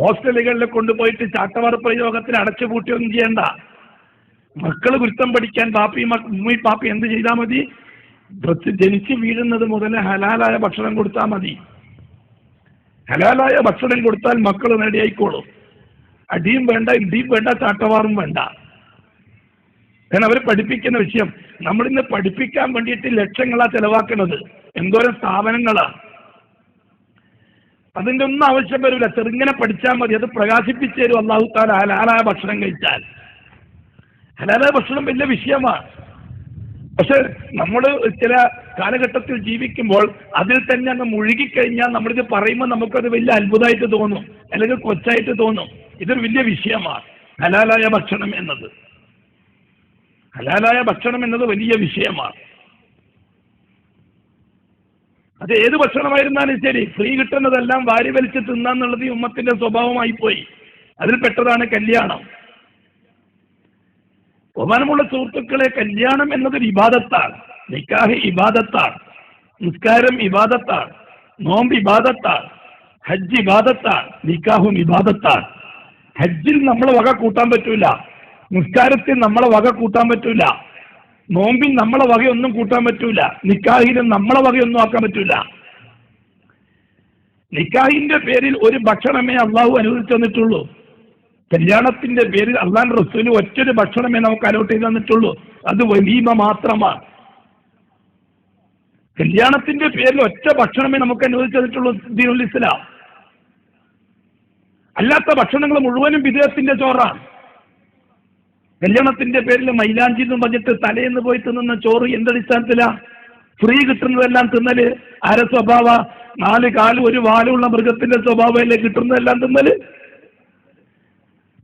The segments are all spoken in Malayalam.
ഹോസ്റ്റലുകളിൽ കൊണ്ടുപോയിട്ട് ചാട്ടവാർ പ്രയോഗത്തിന് അടച്ചുപൂട്ടിയൊന്നും ചെയ്യണ്ട. മക്കൾ കുരുത്തം പഠിക്കാൻ പാപ്പി ഉമ്മി പാപ്പി എന്ത് ചെയ്താൽ മതി? ജനിച്ച് വീഴുന്നത് മുതൽ ഹലാലായ ഭക്ഷണം കൊടുത്താൽ മതി. ഹലാലായ ഭക്ഷണം കൊടുത്താൽ മക്കൾ നേടിയായിക്കോളും അടിയും വേണ്ട ഇടിയും വേണ്ട ചാട്ടവാറും വേണ്ട. കാരണം അവർ പഠിപ്പിക്കുന്ന വിഷയം. നമ്മളിന്ന് പഠിപ്പിക്കാൻ വേണ്ടിയിട്ട് ലക്ഷങ്ങളാണ് ചെലവാക്കുന്നത് എന്തോരം സ്ഥാപനങ്ങളാണ് അതിന്റെ ഒന്നും ആവശ്യം വരില്ല. ചെറുങ്ങനെ പഠിച്ചാൽ മതി. അത് പ്രകാശിപ്പിച്ചു തരും. അള്ളാഹു താല ഹലാലായ ഭക്ഷണം കഴിച്ചാൽ. ഹലാലായ ഭക്ഷണം വലിയ വിഷയമാണ്. പക്ഷെ നമ്മൾ ചില കാലഘട്ടത്തിൽ ജീവിക്കുമ്പോൾ അതിൽ തന്നെ അങ്ങ് മുഴുകിക്കഴിഞ്ഞാൽ നമ്മളിത് പറയുമ്പോൾ നമുക്കത് വലിയ അത്ഭുതമായിട്ട് തോന്നും. അല്ലെങ്കിൽ കൊച്ചായിട്ട് തോന്നും. ഇതൊരു വലിയ വിഷയമാണ്. ഹലാലായ ഭക്ഷണം എന്നത്. ഹലാലായ ഭക്ഷണം എന്നത് വലിയ വിഷയമാണ്. അത് ഏത് ഭക്ഷണമായിരുന്നാലും ശരി. ഫ്രീ കിട്ടുന്നതെല്ലാം വാരി വലിച്ച് തിന്നാന്നുള്ളത് ഈ ഉമ്മത്തിന്റെ സ്വഭാവമായി പോയി. അതിൽ പെട്ടതാണ് കല്യാണം. ബഹുമാനമുള്ള സുഹൃത്തുക്കളെ കല്യാണം എന്നതൊരു ഇബാദത്താണ്. നിക്കാഹ് ഇബാദത്താണ്. നിസ്കാരം ഇബാദത്താണ്. നോമ്പ് ഇബാദത്താണ്. ഹജ്ജ് ഇബാദത്താണ്. നിക്കാഹും ഇബാദത്താണ്. ഹജ്ജിൽ നമ്മളെ വക കൂട്ടാൻ പറ്റൂല. നിസ്കാരത്തിൽ നമ്മളെ വക കൂട്ടാൻ പറ്റൂല. നോമ്പിൽ നമ്മളെ വകയൊന്നും കൂട്ടാൻ പറ്റൂല. നിക്കാഹിന് നമ്മളെ വകയൊന്നും ആക്കാൻ പറ്റൂല. നിക്കാഹിന്റെ പേരിൽ ഒരു ഭക്ഷണമേ അള്ളാഹു അനുവദിച്ചു തന്നിട്ടുള്ളൂ. കല്യാണത്തിന്റെ പേരിൽ അള്ളാൻ റസൂൽ ഒറ്റൊരു ഭക്ഷണമേ നമുക്ക് അലോട്ട് ചെയ്ത് തന്നിട്ടുള്ളൂ. അത് വലീമ മാത്രമാണ്. കല്യാണത്തിന്റെ പേരിൽ ഒറ്റ ഭക്ഷണമേ നമുക്ക് അനുവദിച്ചു തന്നിട്ടുള്ളൂ ദീനുൽ ഇസ്ലാം. അല്ലാത്ത ഭക്ഷണങ്ങൾ മുഴുവനും വിദേഹത്തിന്റെ ചോറാണ്. കല്യാണത്തിന്റെ പേരിൽ മൈലാഞ്ചി എന്ന് പറഞ്ഞിട്ട് തലേന്ന് പോയി തിന്നുന്ന ചോറ് എന്തടിസ്ഥാനത്തിലാ ഫ്രീ കിട്ടുന്നതെല്ലാം തിന്നൽ. അര സ്വഭാവ നാല് കാലും ഒരു വാലുള്ള മൃഗത്തിന്റെ സ്വഭാവമല്ലേ കിട്ടുന്നതെല്ലാം തിന്നൽ?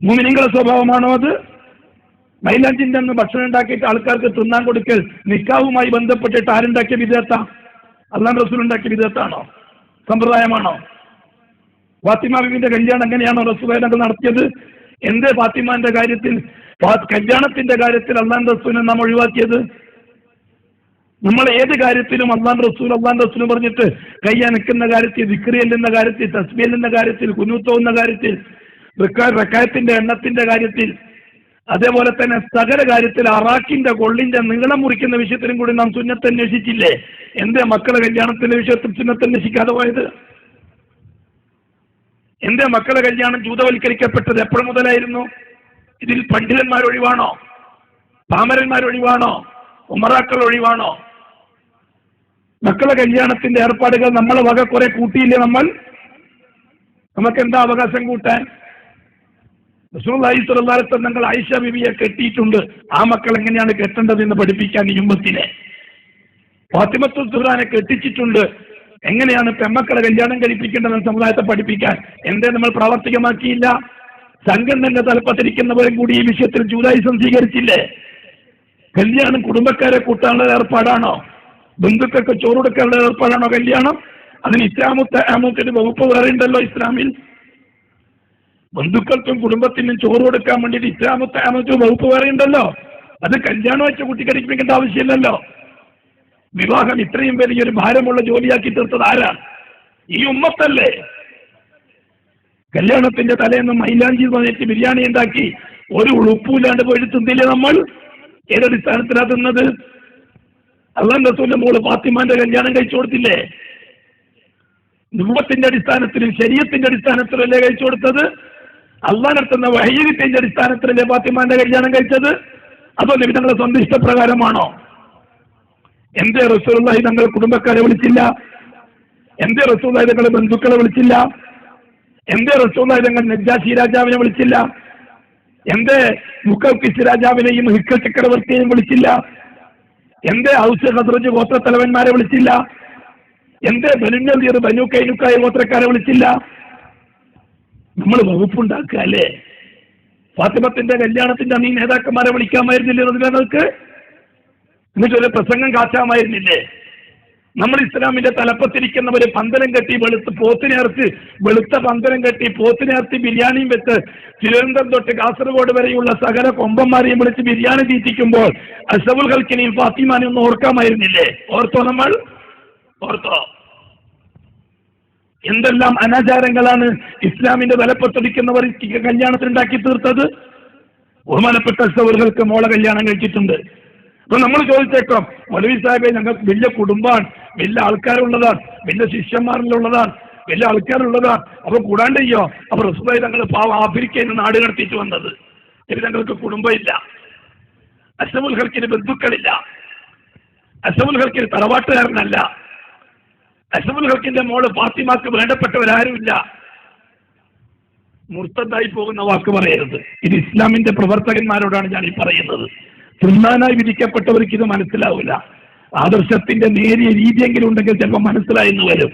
മുമിനിങ്ങളുടെ സ്വഭാവമാണോ അത്? മൈലാഞ്ചിന്റെ അന്ന് ഭക്ഷണം ഉണ്ടാക്കിയിട്ട് ആൾക്കാർക്ക് തിന്നാൻ കൊടുക്കൽ നിക്കാവുമായി ബന്ധപ്പെട്ടിട്ട് ആരുണ്ടാക്കിയ വിധേയത്ത അള്ളാൻ റസൂൽ ഉണ്ടാക്കിയ വിധേയത്താണോ സമ്പ്രദായമാണോ? ഫാത്തിമ ബിബിന്റെ കല്യാണം എങ്ങനെയാണോ റസൂലൊക്കെ നടത്തിയത്? എന്റെ ഫാത്തിമാന്റെ കാര്യത്തിൽ കല്യാണത്തിന്റെ കാര്യത്തിൽ അള്ളാൻ റസൂലിനെ നാം ഒഴിവാക്കിയത്? നമ്മൾ ഏത് കാര്യത്തിലും അള്ളാൻ റസൂൽ അള്ളാൻ റസൂൽ പറഞ്ഞിട്ട് കൈ അനക്കുന്ന കാര്യത്തിൽ വിക്രിയല്ലുന്ന കാര്യത്തിൽ തസ്ബീലിന്റെ കാര്യത്തിൽ കുഞ്ഞുത്തോന്ന കാര്യത്തിൽ റിക്കാ- റക്കായത്തിന്റെ എണ്ണത്തിന്റെ കാര്യത്തിൽ അതേപോലെ തന്നെ സകല കാര്യത്തിൽ അറാക്കിന്റെ കൊള്ളിന്റെ നീളം മുറിക്കുന്ന വിഷയത്തിലും കൂടി നാം സുന്നത്ത് അന്വേഷിച്ചില്ലേ? എന്തേ മക്കളെ കല്യാണത്തിന്റെ വിഷയത്തിൽ സുന്നത്ത് അന്വേഷിക്കാതെ പോയത്? എന്തേ മക്കളെ കല്യാണം ജൂതവൽക്കരിക്കപ്പെട്ടത് എപ്പോൾ മുതലായിരുന്നു? ഇതിൽ പണ്ഡിതന്മാർ ഒഴിവാണോ? പാമരന്മാർ ഒഴിവാണോ? ഉമറാക്കൾ ഒഴിവാണോ? മക്കളെ കല്യാണത്തിന്റെ ഏർപ്പാടുകൾ നമ്മളെ വക കുറെ കൂട്ടിയില്ലേ നമ്മൾ? നമുക്ക് എന്താ അവകാശം കൂട്ടാൻ? അലൈഹി വസല്ലം ആയിഷ ബിബിയെ കെട്ടിയിട്ടുണ്ട്. ആ മക്കൾ എങ്ങനെയാണ് കെട്ടേണ്ടത് എന്ന് പഠിപ്പിക്കാൻ ഈ ഉമ്മത്തിനെ? ഫാത്തിമത്തു കെട്ടിച്ചിട്ടുണ്ട്. എങ്ങനെയാണ് പെമ്മക്കളെ കല്യാണം കഴിപ്പിക്കേണ്ടതെന്ന് സമുദായത്തെ പഠിപ്പിക്കാൻ? എന്തേ നമ്മൾ പ്രാവർത്തികമാക്കിയില്ല? സംഘടനന്റെ തലപ്പത്തിരിക്കുന്നവരും കൂടി ഈ വിഷയത്തിൽ ജൂതായുസം സ്വീകരിച്ചില്ലേ കല്യാണം കുടുംബക്കാരെ കൂട്ടാനുള്ള ഏർപ്പാടാണോ? ബന്ധുക്കൾക്ക് ചോറുടുക്കാനുള്ള ഏർപ്പാടാണോ കല്യാണം? അതിന് ഇസ്ലാമുത്ത അമൂത്തിന്റെ വകുപ്പ് വേറെ ഉണ്ടല്ലോ ഇസ്ലാമിൽ. ബന്ധുക്കൾക്കും കുടുംബത്തിനും ചോറ് കൊടുക്കാൻ വേണ്ടിയിട്ട് ഇസ്ലാമുത്ത അമൂത്തിന് വകുപ്പ് വേറെ ഉണ്ടല്ലോ. അത് കല്യാണം വെച്ച കുട്ടി കഴിപ്പിക്കേണ്ട ആവശ്യമില്ലല്ലോ. വിവാഹം ഇത്രയും വലിയൊരു ഭാരമുള്ള ജോലിയാക്കി തീർത്തത് ആരാ? ഈ ഉമ്മത്തല്ലേ? കല്യാണത്തിന്റെ തലേന്ന് മൈലാഞ്ചി വന്നിട്ട് ബിരിയാണി ഉണ്ടാക്കി. ഒരു ഉളുപ്പൂലാണ്ട് പോയി തിന്നില്ല നമ്മൾ? ഏതടിസ്ഥാനത്തിലാ തിന്നത്? അള്ളാൻ റസൂലിന്റെ മോൾ ഫാത്തിമാന്റെ കല്യാണം കഴിച്ചു കൊടുത്തില്ലേ? നിമ്പത്തിന്റെ അടിസ്ഥാനത്തിലും ശരീരത്തിന്റെ അടിസ്ഥാനത്തിലല്ലേ കഴിച്ചു കൊടുത്തത്? അള്ളാൻ നടത്തുന്ന വൈകിത്തിന്റെ അടിസ്ഥാനത്തിലല്ലേ ഫാത്തിമാന്റെ കല്യാണം കഴിച്ചത്? അതോ നിമിതങ്ങളുടെ സ്വന്തം ഇഷ്ടപ്രകാരമാണോ? എന്റെ റസൂലുള്ളാഹി തങ്ങൾ കുടുംബക്കാരെ വിളിച്ചില്ല? എന്റെ റസൂലുള്ളാഹി തങ്ങൾ ബന്ധുക്കളെ വിളിച്ചില്ല? എന്തേ റസൂലുള്ളാഹി തങ്ങൾ നജ്ജാശി രാജാവിനെ വിളിച്ചില്ല? എന്തേ മുഖിസ് രാജാവിനെയും ഹിക്കൽ ചക്രവർത്തിയെയും വിളിച്ചില്ല? എന്തേ ഔസ് ഹദ്രജ് ഗോത്ര തലവന്മാരെ വിളിച്ചില്ല? എന്തേ ബനുനീർ ബനു കൈനുക്കായ ഗോത്രക്കാരെ വിളിച്ചില്ല? നമ്മൾ വകുപ്പുണ്ടാക്കുക അല്ലേ? ഫാത്തിമത്തിന്റെ കല്യാണത്തിന്റെ അന്ന് നേതാക്കന്മാരെ വിളിക്കാമായിരുന്നില്ലേ നിങ്ങൾക്ക് എന്നിട്ടൊരു പ്രസംഗം കാച്ചാമായിരുന്നില്ലേ? നമ്മൾ ഇസ്ലാമിന്റെ തലപ്പത്തിരിക്കുന്നവര് പന്തലം കെട്ടി വെളുത്ത് പോത്തിനേർത്ത് വെളുത്ത പന്തലം കെട്ടി പോത്തിനേർത്ത് ബിരിയാണിയും വെച്ച് തിരുവനന്തപുരം തൊട്ട് കാസർഗോഡ് വരെയുള്ള സകല കൊമ്പന്മാരെയും വിളിച്ച് ബിരിയാണി തീറ്റിക്കുമ്പോൾ അസബുൽ ഹൽക്കിനെയും ഫാത്തിമാനെയും ഒന്നും ഓർക്കാമായിരുന്നില്ലേ? ഓർത്തോ നമ്മൾ? ഓർത്തോ? എന്തെല്ലാം അനാചാരങ്ങളാണ് ഇസ്ലാമിന്റെ വിലപ്പത്തൊടിക്കുന്നവർ കല്യാണത്തിനുണ്ടാക്കി തീർത്തത്? ബഹുമാനപ്പെട്ട സൗകര്യങ്ങൾക്ക് മോളെ കല്യാണം കഴിച്ചിട്ടുണ്ട്. അപ്പൊ നമ്മൾ ചോദിച്ചേക്കാം മൗലവി സാഹിബെ ഞങ്ങൾക്ക് വലിയ കുടുംബമാണ്. വലിയ ആൾക്കാരുള്ളതാണ് വലിയ ശിഷ്യന്മാരിലുള്ളതാണ് വലിയ ആൾക്കാരുള്ളതാണ് അപ്പൊ കൂടാണ്ട് അപ്പൊ റസുബായി തങ്ങൾ പാവ ആഫ്രിക്കയിൽ നാട് കടത്തിയിട്ട് വന്നത്. ഇനി തങ്ങൾക്ക് കുടുംബമില്ല. അസമുൽ ഹർക്കിന് ബന്ധുക്കളില്ല. അസമുൽ ഹർക്കിന് തറവാട്ടുകാരനല്ല. അസമുൽ ഹർക്കിന്റെ മോൾ ഫാത്തിമാക്ക് വേണ്ടപ്പെട്ടവരാരുമില്ല. മുർത്തതായി പോകുന്ന വാക്ക് പറയരുത്. ഇത് ഇസ്ലാമിന്റെ പ്രവർത്തകന്മാരോടാണ് ഞാൻ ഈ പറയുന്നത്. തിന്നാനായി വിധിക്കപ്പെട്ടവർക്ക് ഇത് മനസ്സിലാവില്ല. ആദർശത്തിന്റെ നേരിയ രീതിയെങ്കിലും ഉണ്ടെങ്കിൽ ചിലപ്പോൾ മനസ്സിലായെന്ന് വരും.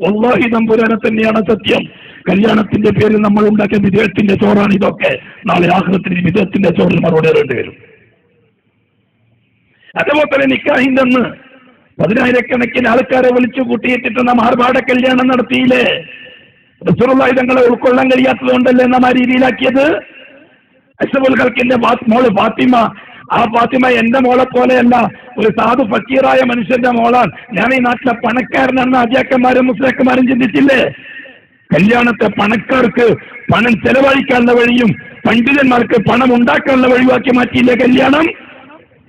ഒള്ളാഹി നമ്പുരാനെ തന്നെയാണ് സത്യം. കല്യാണത്തിന്റെ പേരിൽ നമ്മൾ ഉണ്ടാക്കിയ വിദേഹത്തിന്റെ ചോറാണ് ഇതൊക്കെ. നാളെ ആഹ്ലത്തിന് വിദേഹത്തിന്റെ ചോറിൽ മറുപടി അറിയേണ്ടി വരും. അതേപോലെ തന്നെ നിക്കാഹിന്റെ അന്ന് പതിനായിരക്കണക്കിന് ആൾക്കാരെ വിളിച്ചു കൂട്ടിയിട്ടിട്ട് നാം ആർഭാട കല്യാണം നടത്തിയില്ലേ? റസൂറുള്ളാഹി തങ്ങളെ ഉൾക്കൊള്ളാൻ കഴിയാത്തത് കൊണ്ടല്ലേ നാം ആ രീതിയിലാക്കിയത്? അഷബുൽ ഖൽക്കിന്റെ ഫാ- മോൾ ഫാത്തിമ ആ ഫാത്തിമ എന്റെ മോളെ പോലെയല്ല ഒരു സാധു ഫക്കീറായ മനുഷ്യന്റെ മോളാണ്. ഞാൻ ഈ നാട്ടിലെ പണക്കാരനാണെന്ന് അജാക്കന്മാരും മുസ്ലിക്കന്മാരും ചിന്തിച്ചില്ലേ? കല്യാണത്തെ പണക്കാർക്ക് പണം ചെലവഴിക്കാനുള്ള വഴിയും പണ്ഡിതന്മാർക്ക് പണം ഉണ്ടാക്കാനുള്ള വഴിവാക്കി മാറ്റിയില്ലേ കല്യാണം?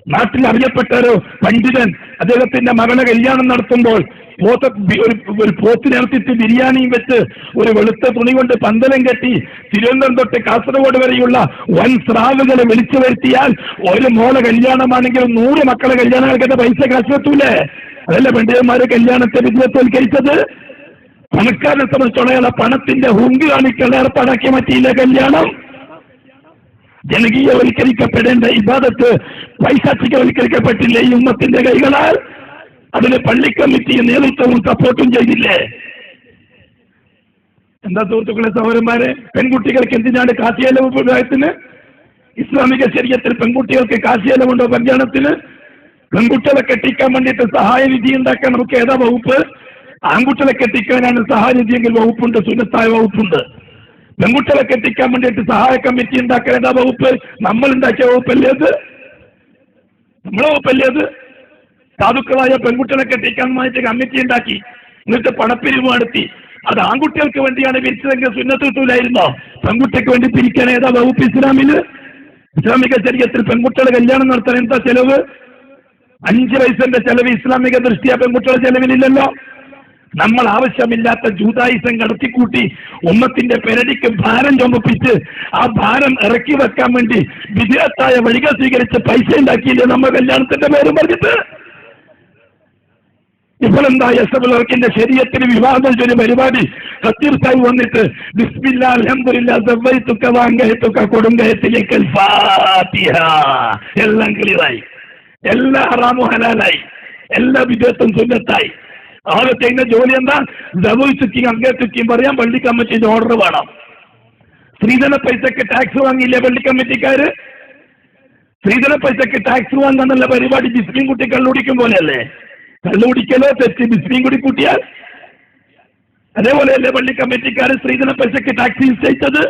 നാട്ടിൽ അറിയപ്പെട്ട ഒരു പണ്ഡിതൻ അദ്ദേഹത്തിന്റെ മകളെ കല്യാണം നടത്തുമ്പോൾ പോത്ത ഒരു ഒരു പോത്തിനിറത്തിട്ട് ബിരിയാണിയും വെച്ച് ഒരു വെളുത്ത തുണി കൊണ്ട് പന്തലം കെട്ടി തിരുവനന്തപുരം തൊട്ട് കാസർഗോഡ് വരെയുള്ള വൻ സ്രാവുകളെ വിളിച്ചു വരുത്തിയാൽ ഒരു മോളെ കല്യാണമാണെങ്കിലും നൂറ് മക്കളെ കല്യാണം കഴിക്കേണ്ട പൈസ കാശെത്തൂലേ അതല്ല പണ്ഡിതന്മാരെ കല്യാണത്തെ വിദ്യത്തോൽക്കരിച്ചത് പണക്കാരനെ സംബന്ധിച്ചോളം പണത്തിന്റെ ഹുങ്ക് കാണിക്കാൻ ഏർപ്പാടാക്കി മാറ്റിയില്ല കല്യാണം. ജനകീയവൽക്കരിക്കപ്പെടേണ്ട ഇബാദത്ത് പൈശാചികവൽക്കരിക്കപ്പെട്ടില്ലേ ഈ ഉമ്മത്തിന്റെ കൈകളാൽ? അതിന് പള്ളി കമ്മിറ്റിയും നേതൃത്വവും സപ്പോർട്ടും ചെയ്തില്ലേ? എന്താ സുഹൃത്തുക്കളെ സഹോദരന്മാരെ പെൺകുട്ടികൾക്ക് എന്തിനാണ് കാശിയലവ് പ്രായത്തിന് ഇസ്ലാമിക ശരീരത്തിൽ പെൺകുട്ടികൾക്ക് കാശിയലവുണ്ടോ കല്യാണത്തിന്? പെൺകുട്ടികളെ കെട്ടിക്കാൻ വേണ്ടിയിട്ട് സഹായ വിധി ഉണ്ടാക്കാൻ നമുക്ക് ഏതാ വകുപ്പ്? ആൺകുട്ടികളെ കെട്ടിക്കാനാണ് സഹായ നിധിയെങ്കിൽ വകുപ്പുണ്ട് സുന്നത്തായ വകുപ്പുണ്ട്. പെൺകുട്ടികളെ കെട്ടിക്കാൻ വേണ്ടിയിട്ട് സഹായ കമ്മിറ്റി ഉണ്ടാക്കാൻ ഏതാ വകുപ്പ്? നമ്മൾ ഉണ്ടാക്കിയ വകുപ്പല്ലേ അത്? നമ്മളെ വകുപ്പല്ലേ അത്? സാധുക്കളായ പെൺകുട്ടികളെ കെട്ടിക്കാൻ വേണ്ടിയിട്ട് കമ്മിറ്റി ഉണ്ടാക്കി. എന്നിട്ട് പണപ്പിരിവ് നടത്തി. അത് ആൺകുട്ടികൾക്ക് വേണ്ടിയാണ് പിരിച്ചതെങ്കിൽ സുന്നത്ത് പെൺകുട്ടിക്ക് വേണ്ടി പിരിക്കാൻ ഏതാ വകുപ്പ് ഇസ്ലാമിൽ ഇസ്ലാമിക ശരീരത്തിൽ പെൺകുട്ടികളെ കല്യാണം നടത്താൻ എന്താ ചെലവ്? അഞ്ച് വയസ്സിന്റെ ചെലവ് ഇസ്ലാമിക ദൃഷ്ടിയ പെൺകുട്ടികളുടെ ചെലവിലില്ലല്ലോ. നമ്മൾ ആവശ്യമില്ലാത്ത ജൂതായുസം കടത്തിക്കൂട്ടി ഉമ്മത്തിന്റെ പെരടിക്ക് ഭാരം ചുമപ്പിച്ച് ആ ഭാരം ഇറക്കി വെക്കാൻ വേണ്ടി വിദേശത്തായ വഴികൾ സ്വീകരിച്ച് പൈസ ഉണ്ടാക്കിയില്ലേ നമ്മൾ കല്യാണത്തിന്റെ പേരും പറഞ്ഞിട്ട്? ഇപ്പോൾ എന്താ വർക്കിന്റെ ശരീരത്തിന് വിവാദം ഒരു പരിപാടി? സാഹിബ് വന്നിട്ട് ബിസ്മില്ല വാങ്കയത്തുക്ക കൊടുങ്കയത്തിലേക്ക് എല്ലാം ക്ലിയറായി. എല്ലാ ഹറാമും ഹലാലായി. എല്ലാ വിധത്തും സുന്നത്തായി. ആകെ ചെയ്യുന്ന ജോലി എന്താ? ദബുച്ചുക്കിയും ചുക്കിങ് പറയാം പള്ളി കമ്മിറ്റിന്റെ ഓർഡർ വേണം. സ്ത്രീധന പൈസക്ക് ടാക്സ് വാങ്ങിയില്ല പള്ളി കമ്മിറ്റിക്കാര്? സ്ത്രീധന പൈസക്ക് ടാക്സ് വാങ്ങാന്നുള്ള പരിപാടി ബിസ്ലിം കുട്ടി കള്ളുടിക്കും പോലെയല്ലേ? കള്ളുകുടിക്കലോ തെറ്റ് ബിസ്മീൻ കൂടി കൂട്ടിയാൽ? അതേപോലെയല്ലേ പള്ളി കമ്മിറ്റിക്കാർ സ്ത്രീധന പൈസക്ക് ടാക്സ് നിശ്ചയിച്ചത്?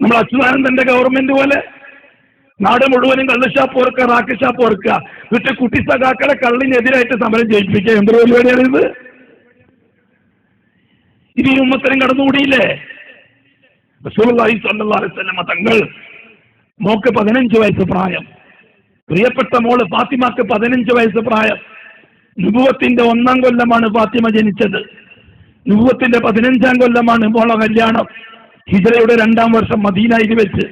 നമ്മൾ അച്യുതാനന്ദന്റെ ഗവൺമെന്റ് പോലെ നാട് മുഴുവനും കള്ളുഷാപ്പ് ഓർക്കുക റാക്ക് ഷാപ്പ് ഓർക്കുക. എന്നിട്ട് കുട്ടി സഖാക്കളെ കള്ളിനെതിരായിട്ട് സമരം ജയിപ്പിക്കുക. എന്ത് പരിപാടിയാണ് ഇത്? ഇനി ഉമ്മത്തരം കടന്നുകൂടിയില്ലേ? തങ്ങൾ മോക്ക് പതിനഞ്ച് വയസ്സ് പ്രായം. പ്രിയപ്പെട്ട മോൾ ഫാത്തിമക്ക് പതിനഞ്ച് വയസ്സ് പ്രായം. നുപുവത്തിന്റെ ഒന്നാം കൊല്ലമാണ് ഫാത്തിമ ജനിച്ചത്. നുപുവത്തിന്റെ പതിനഞ്ചാം കൊല്ലമാണ് മോളെ കല്യാണം. ഹിജറയുടെ രണ്ടാം വർഷം മദീനയിൽ വെച്ച്.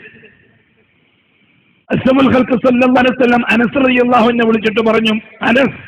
അസമുൽ അലൈഹി വസല്ലം അനസ് റളിയല്ലാഹു അൻഹു വിളിച്ചിട്ട് പറഞ്ഞു അനസ്